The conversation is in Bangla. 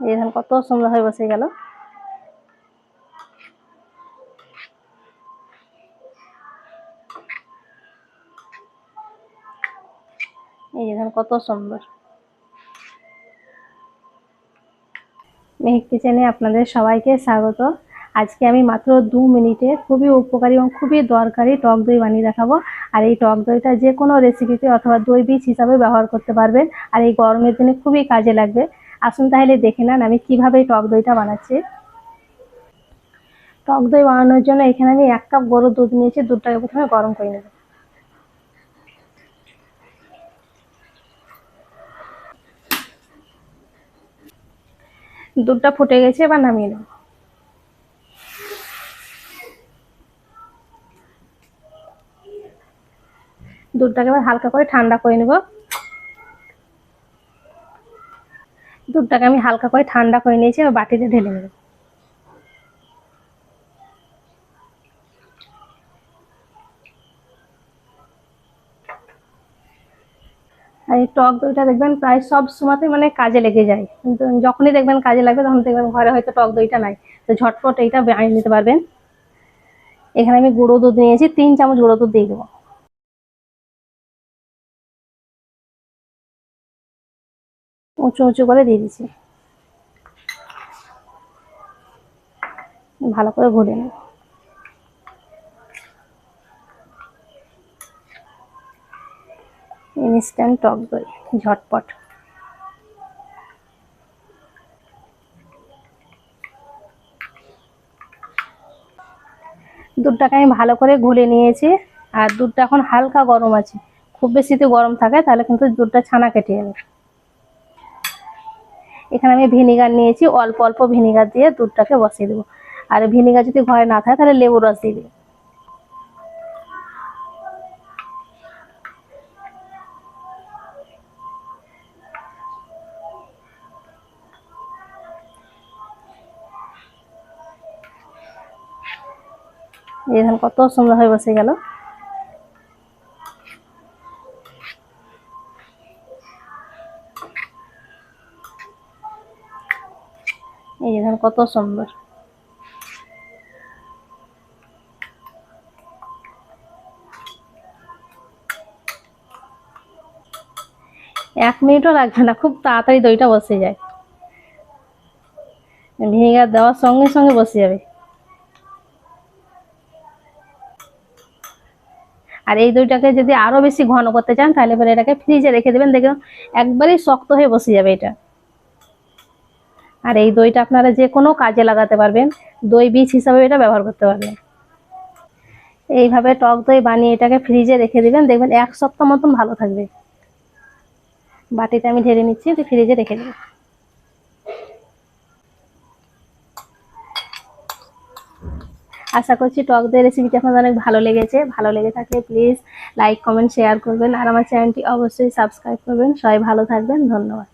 এই দেখুন কত সুন্দর হয়ে বসে গেল। এই যে দেখুন কত সুন্দর। মেহেক কিচেনে আপনাদের সবাইকে স্বাগত। আজকে আমি মাত্র দু মিনিটে খুবই উপকারী এবং খুবই দরকারি টক দই বানিয়ে দেখাবো। আর এই টক দইটা যে কোনো রেসিপিতে অথবা দই বীজ হিসাবে ব্যবহার করতে পারবেন। আর এই গরমের দিনে খুবই কাজে লাগবে। আসুন তাহলে দেখে নেন আমি কীভাবে টক দইটা বানাচ্ছি। টক দই বানানোর জন্য এখানে আমি এক কাপ গরুর দুধ নিয়েছি, দুধটাকে প্রথমে গরম করে নেব। দুধটা ফুটে গেছে, এবার নামিয়ে নেব। দুধটাকে এবার হালকা করে ঠান্ডা করে নেব। দুধটাকে আমি হালকা করে ঠান্ডা করে নিয়েছি আর বাটিতে ঢেলে নেব আর এই টক দইটা দেখবেন প্রায় সব সময়তে মানে কাজে লেগে যায়। কিন্তু যখনই দেখবেন কাজে লাগবে, তখন দেখবেন ঘরে হয়তো টক দইটা নাই। তো ঝটপট এইটা বানিয়ে নিতে পারবেন। এখানে আমি গুঁড়ো দুধ নিয়েছি, তিন চামচ গুঁড়ো দুধ দিয়ে দেবো। উঁচু উঁচু করে দিয়ে দিচ্ছি। ভালো করে ঘুরে নেব। ইনস্ট্যান্ট টক দই, ঝটপট। দুধটাকে আমি ভালো করে ঘুলে নিয়েছি, আর দুধটা এখন হালকা গরম আছে। খুব বেশি তো গরম থাকে, তাহলে কিন্তু দুধটা ছানা কেটে যাবে। এখানে আমি ভিনিগার নিয়েছি, অল্প অল্প ভিনিগার দিয়ে দুধটাকে বসিয়ে দেবো। আর ভিনিগার যদি ঘরে না থাকে, তাহলে লেবু রস দিয়ে এখানে কত সুন্দর হয়ে বসে গেল। এই দেখুন কত সুন্দর। এক মিনিটও লাগবে না, খুব তাড়াতাড়ি দইটা বসে যায়। ভিনেগার দেওয়ার সঙ্গে সঙ্গে বসে যাবে। আর এই দইটাকে যদি আরও বেশি ঘন করতে চান, তাহলে পরে এটাকে ফ্রিজে রেখে দেবেন, দেখবেন একবারেই শক্ত হয়ে বসে যাবে এটা। আর এই দইটা আপনারা যে কোনো কাজে লাগাতে পারবেন। দই বীজ হিসাবে এটা ব্যবহার করতে পারবেন। এইভাবে টক দই বানিয়ে এটাকে ফ্রিজে রেখে দিবেন। দেখবেন এক সপ্তাহ মতন ভালো থাকবে। বাটিতে আমি ঢেলে নিচ্ছি ফ্রিজে রেখে দেবেন আশা করছি টক দই রেসিপিটি আপনাদের অনেক ভালো লেগেছে। ভালো লেগে থাকলে প্লিজ লাইক কমেন্ট শেয়ার করবেন। আর আমার চ্যানেলটি অবশ্যই সাবস্ক্রাইব করবেন। সবাই ভালো থাকবেন। ধন্যবাদ।